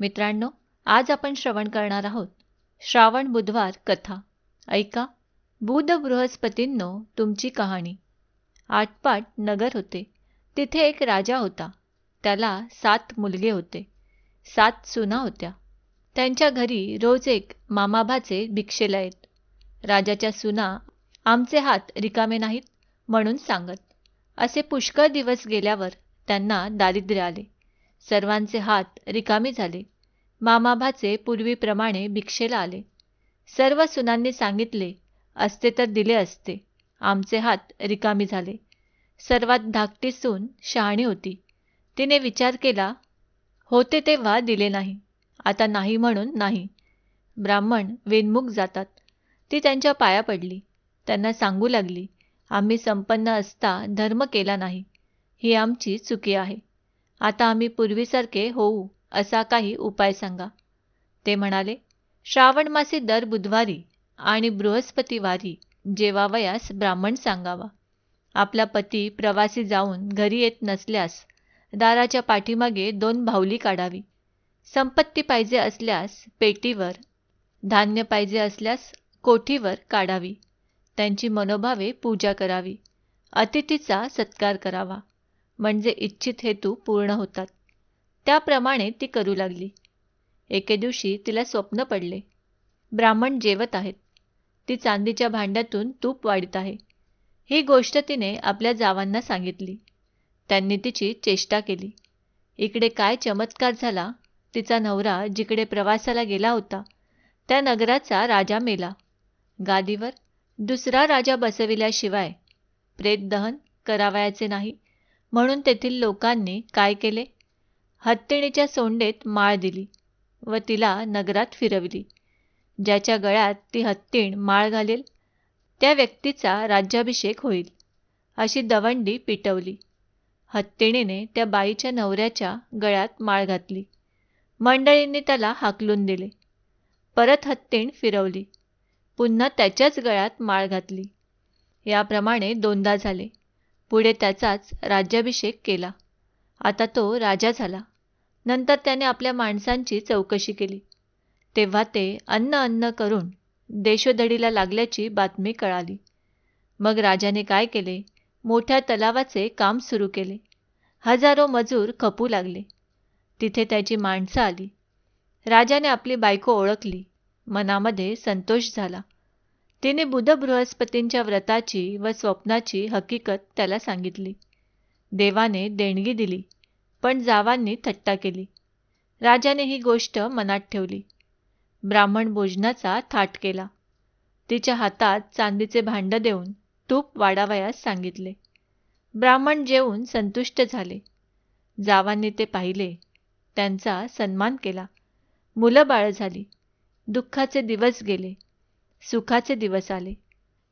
मित्रांनो आज आपण श्रवण करणार आहोत श्रावण बुधवार कथा. ऐका बुध बृहस्पतींनो तुमची कहाणी. आटपाट नगर होते. तिथे एक राजा होता. त्याला सात मुलगे होते. सात सुना होत्या. त्यांच्या घरी रोज एक मामाभाचे भिक्षेला येत. राजाच्या सुना आमचे हात रिकामे नाहीत म्हणून सांगत. असे पुष्कळ दिवस गेल्यावर त्यांना दारिद्र्य आले. सर्वांचे हात रिकामे झाले. मामाभाचे पूर्वीप्रमाणे भिक्षेला आले. सर्व सुनांनी सांगितले असते तर दिले असते. आमचे हात रिकामी झाले. सर्वात धाकटी सून शहाणी होती. तिने विचार केला होते तेव्हा दिले नाही. आता नाही म्हणून नाही. ब्राह्मण वेनमुख जातात. ती त्यांच्या पाया पडली. त्यांना सांगू लागली आम्ही संपन्न असता धर्म केला नाही. ही आमची चुकी आहे. आता आम्ही पूर्वीसारखे होऊ असा काही उपाय सांगा. ते म्हणाले श्रावण मासे दर बुधवारी आणि बृहस्पतिवारी जेवावयास ब्राह्मण सांगावा. आपला पती प्रवासी जाऊन घरी येत नसल्यास दाराच्या पाठीमागे दोन भावली काढावी. संपत्ती पाहिजे असल्यास पेटीवर धान्य पाहिजे असल्यास कोठीवर काढावी. त्यांची मनोभावे पूजा करावी. अतिथीचा सत्कार करावा. म्हणजे इच्छित हेतू पूर्ण होतात. त्याप्रमाणे ती करू लागली. एके दिवशी तिला स्वप्न पडले. ब्राह्मण जेवत आहेत. ती चांदीच्या भांड्यातून तूप वाढत आहे. ही गोष्ट तिने आपल्या जावांना सांगितली. त्यांनी तिची चेष्टा केली. इकडे काय चमत्कार झाला? तिचा नवरा जिकडे प्रवासाला गेला होता त्या नगराचा राजा मेला. गादीवर दुसरा राजा बसविल्याशिवाय प्रेतदहन करावयाचे नाही. म्हणून तेथील लोकांनी काय केले? हत्तीणीच्या सोंडेत माळ दिली व तिला नगरात फिरवली. ज्याच्या गळ्यात ती हत्तीण माळ घालेल त्या व्यक्तीचा राज्याभिषेक होईल अशी दवंडी पिटवली. हत्तीणीने त्या बाईच्या नवऱ्याच्या गळ्यात माळ घातली. मंडळींनी त्याला हाकलून दिले. परत हत्तीण फिरवली. पुन्हा त्याच्याच गळ्यात माळ घातली. याप्रमाणे दोनदा झाले. पुढे त्याचाच राज्याभिषेक केला. आता तो राजा झाला. नंतर त्याने आपल्या माणसांची चौकशी केली. तेव्हा ते अन्न अन्न करून देशोधडीला लागल्याची बातमी कळाली. मग राजाने काय केले? मोठ्या तलावाचे काम सुरू केले. हजारो मजूर खपू लागले. तिथे त्याची माणसं आली. राजाने आपली बायको ओळखली. मनामध्ये संतोष झाला. तिने बुध बृहस्पतींच्या व्रताची व स्वप्नाची हकीकत त्याला सांगितली. देवाने देणगी दिली पण जावांनी थट्टा केली. राजाने ही गोष्ट मनात ठेवली. ब्राह्मण भोजनाचा थाट केला. तिच्या हातात चांदीचे भांड देऊन तूप वाढावयास सांगितले. ब्राह्मण जेवून संतुष्ट झाले. जावांनी ते पाहिले. त्यांचा सन्मान केला. मुलं बाळ झाली. दुःखाचे दिवस गेले. सुखाचे दिवस आले.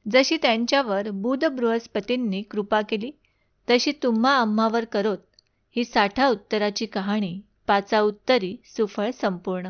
जशी त्यांच्यावर बुध बृहस्पतींनी कृपा केली तशी तुम्हा आम्हावर करोत ही साठा उत्तराची कहाणी पाचा उत्तरी सुफळ संपूर्ण.